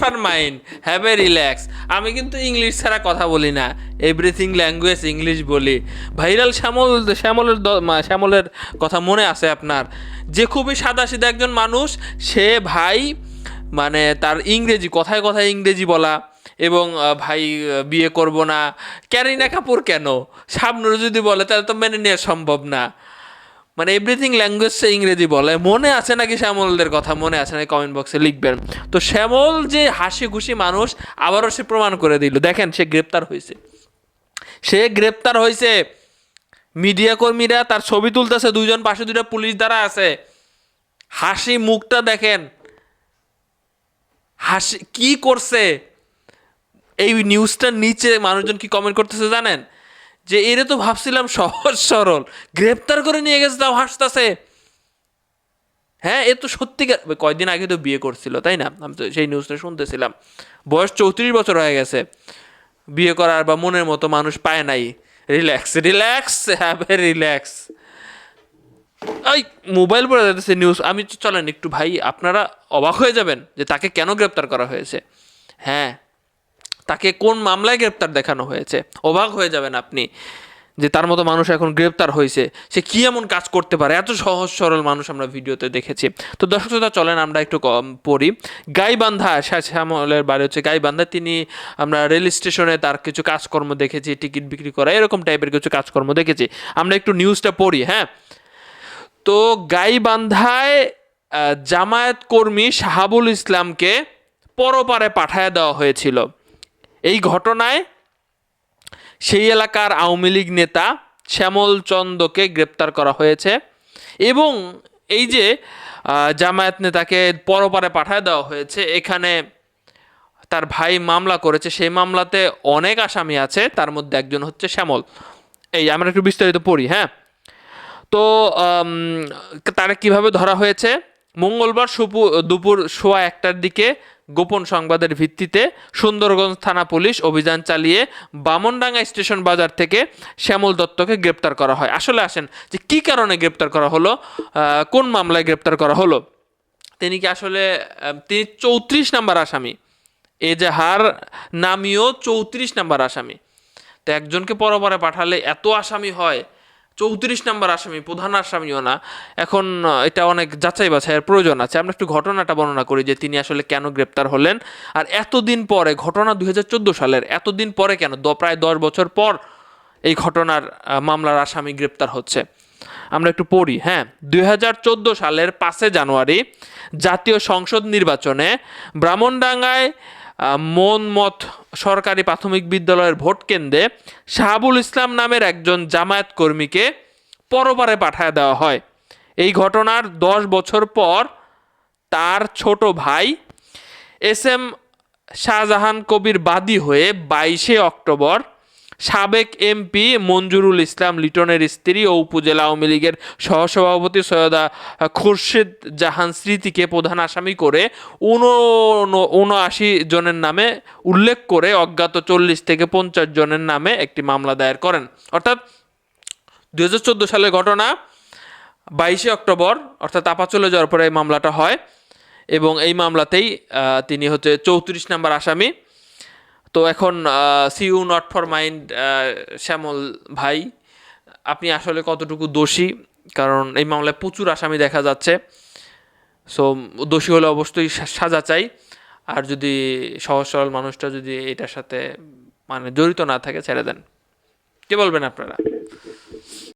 For mind have a relax আমি কিন্তু English ছাড়া কথা বলি না। এভরিথিং ল্যাঙ্গুয়েজ ইংলিশ বলি। ভাইরাল শ্যামল, শ্যামলের শ্যামলের কথা মনে আছে আপনার। যে খুবই সাদাসিধা একজন মানুষ, সে ভাই মানে তার ইংরেজি, কথায় কথায় ইংরেজি বলা এবং ভাই বিয়ে করব না। ক্যারিনা কাপুর কেন? সামনে যদি বলে, তাহলে তো মেনে নেওয়া সম্ভব না। মানে এভরিথিং ল্যাঙ্গুয়েজ সে ইংরেজি বলে। মনে আছে নাকি শ্যামলদের কথা? মনে আছে নাকি কমেন্ট বক্সে লিখবেন? তো শ্যামল যে হাসি খুশি মানুষ, আবারও সে প্রমাণ করে দিল। দেখেন, সে গ্রেপ্তার হয়েছে। সে গ্রেপ্তার হয়েছে। মিডিয়া কর্মীরা তার ছবি তুলতেছে, দুইজন পাশে দুইটা পুলিশ দ্বারা আছে। হাসি মুখটা দেখেন। হাসি, কি করছে? এই নিউজটার নিচে মানুষজন কি কমেন্ট করতেছে জানেন? যে এরে তো ভাবছিলাম সহজ সরল। গ্রেপ্তার করে নিয়ে গেছে, তাও হাসতেছে। হ্যাঁ এ তো সত্যিকার কয়দিন আগে তো বিয়ে করছিল, তাই না? আমি তো সেই নিউজটা শুনতেছিলাম। বয়স চৌত্রিশ বছর হয়ে গেছে। বিয়ে করার বা মনের মতো মানুষ পায় নাই। রিল্যাক্স রিল্যাক্স হ্যাভ রিল্যাক্স ওই মোবাইল পড়ে যাচ্ছে নিউজ আমি চলেন একটু ভাই, আপনারা অবাক হয়ে যাবেন যে তাকে কেন গ্রেপ্তার করা হয়েছে। হ্যাঁ তাকে কোন মামলায় গ্রেপ্তার দেখানো হয়েছে? অবাক হয়ে যাবেন আপনি যে তার মতো মানুষ এখন গ্রেপ্তার হয়েছে। সে কি এমন কাজ করতে পারে? এত সহজ সরল মানুষ আমরা ভিডিওতে দেখেছি। তো দর্শক শ্রোতা, চলেন আমরা একটু পড়ি। গাইবান্ধা শ্যা- শ্যামলের বাড়ি হচ্ছে গাইবান্ধা। তিনি আমরা রেল স্টেশনে তার কিছু কাজকর্ম দেখেছি, টিকিট বিক্রি করা, এরকম টাইপের কিছু কাজকর্ম দেখেছি। আমরা একটু নিউজটা পড়ি হ্যাঁ? তো গাইবান্ধায় জামায়াত কর্মী শাহাবুল ইসলামকে পরপারে পাঠায় দেওয়া হয়েছিল। এই ঘটনায় সেই এলাকার আওয়ামী লীগ নেতা শ্যামল চন্দকে গ্রেপ্তার করা হয়েছে এবং এই যে জামায়াত নেতাকে পরপারে পাঠায় দেওয়া হয়েছে, এখানে তার ভাই মামলা করেছে, সেই মামলাতে অনেক আসামি আছে, তার মধ্যে একজন হচ্ছে শ্যামল। এই, আমরা একটু বিস্তারিত পড়ি হ্যাঁ? তো তারা কীভাবে ধরা হয়েছে? মঙ্গলবার দুপুর সোয়া একটার দিকে গোপন সংবাদের ভিত্তিতে সুন্দরগঞ্জ থানা পুলিশ অভিযান চালিয়ে বামনডাঙ্গা স্টেশন বাজার থেকে শ্যামল দত্তকে গ্রেপ্তার করা হয়। আসলে আসেন যে কী কারণে গ্রেপ্তার করা হলো কোন মামলায় গ্রেপ্তার করা হলো? তিনি কি আসলে তিনি চৌত্রিশ নাম্বার আসামি। এজাহার নামীয় চৌত্রিশ নাম্বার আসামি। তো একজনকে পরপরে পাঠালে এত আসামি হয় চৌত্রিশ নম্বর আসামি, প্রধান আসামিও না। এখন এটা অনেক যাচাই বাছাইয়ের প্রয়োজন আছে। আমরা একটু ঘটনাটা বর্ণনা করি যে তিনি আসলে কেন গ্রেপ্তার হলেন। আর এতদিন পরে, ঘটনা দুই হাজার চোদ্দ সালের, এতদিন পরে কেন? প্রায় দশ বছর পর এই ঘটনার মামলার আসামি গ্রেপ্তার হচ্ছে। আমরা একটু পড়ি হ্যাঁ? দুই হাজার চোদ্দ সালের পাঁচে জানুয়ারি, জাতীয় সংসদ নির্বাচনে ব্রাহ্মণডাঙ্গায় মনমত সরকারি প্রাথমিক বিদ্যালয়ের ভোট কেন্দ্রে শাহাবুল ইসলাম নামের একজন জামায়াত কর্মীকে পরবারে পাঠায় দেওয়া হয়। এই ঘটনার দশ বছর পর তার ছোট ভাই এস এম শাহজাহান কবির বাদী হয়ে বাইশে অক্টোবর সাবেক এমপি মঞ্জুরুল ইসলাম, লিটনের স্ত্রী ও উপজেলা আওয়ামী লীগের সহসভাপতি সৈয়দা খুরশেদ জাহান স্মৃতিকে প্রধান আসামি করে উনআশি জনের নামে উল্লেখ করে অজ্ঞাত চল্লিশ থেকে পঞ্চাশ জনের নামে একটি মামলা দায়ের করেন। অর্থাৎ দুই হাজার সালের ঘটনা, বাইশে অক্টোবর, অর্থাৎ আপা চলে যাওয়ার পরে এই মামলাটা হয় এবং এই মামলাতেই তিনি হচ্ছে চৌত্রিশ নাম্বার আসামি। তো এখন see you not for mind Shyamal ভাই, আপনি আসলে কতটুকু দোষী? কারণ এই মামলায় প্রচুর আসামি দেখা যাচ্ছে। সো দোষী হলে অবশ্যই সাজা চাই। আর যদি সহজ সরল মানুষটা যদি এটার সাথে মানে জড়িত না থাকে, ছেড়ে দেন। কে বলবেন আপনারা?